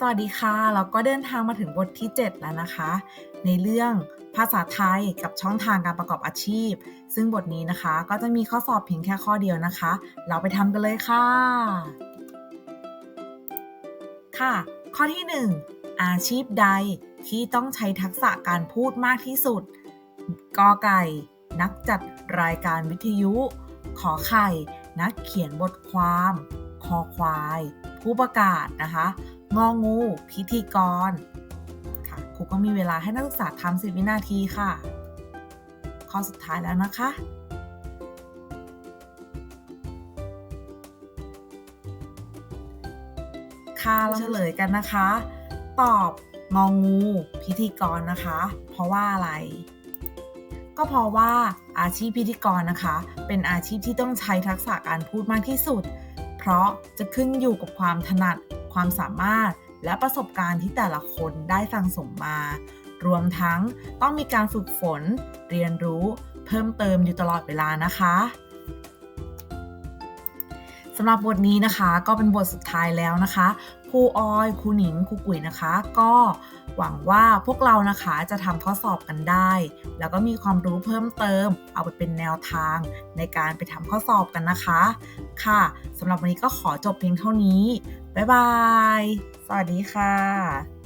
สวัสดีค่ะ เราก็เดินทางมาถึงบทที่ 7 แล้วนะคะ ในเรื่องภาษาไทยกับช่องทางการประกอบอาชีพ ซึ่งบทนี้นะคะก็จะมีข้อสอบเพียงแค่ข้อเดียวนะคะ เราไปทำกันเลยค่ะ ค่ะ ข้อที่ 1 อาชีพใดที่ต้องใช้ทักษะการพูดมากที่สุดกอไก่ นักจัดรายการวิทยุ ขอไข่ นักเขียนบทความ คอควาย ผู้ประกาศนะคะ งองู พิธีกร ค่ะครูก็มีเวลาให้นักศึกษาทำสิบวินาทีค่ะ ข้อสุดท้ายแล้วนะคะ ค่ะเราเฉลยกันนะคะ ตอบงองู พิธีกรนะคะ เพราะว่าอะไร ก็เพราะว่าอาชีพพิธีกรนะคะ เป็นอาชีพที่ต้องใช้ทักษะการพูดมากที่สุด เพราะจะขึ้นอยู่กับความถนัด ความสามารถและประสบการณ์ที่แต่ละคนได้สั่งสมมา รวมทั้งต้องมีการฝึกฝน เรียนรู้ เพิ่มเติมอยู่ตลอดเวลานะคะสำหรับบทนี้นะคะก็เป็นบทสุดท้ายแล้วนะคะ ครูออยครูหนิงครูกุ๋ยนะคะ ก็หวังว่าพวกเรานะคะจะทำข้อสอบกันได้ แล้วก็มีความรู้เพิ่มเติม เอาไปเป็นแนวทางในการไปทำข้อสอบกันนะคะ ค่ะสำหรับวันนี้ก็ขอจบเพียงเท่านี้ บ๊ายบาย สวัสดีค่ะ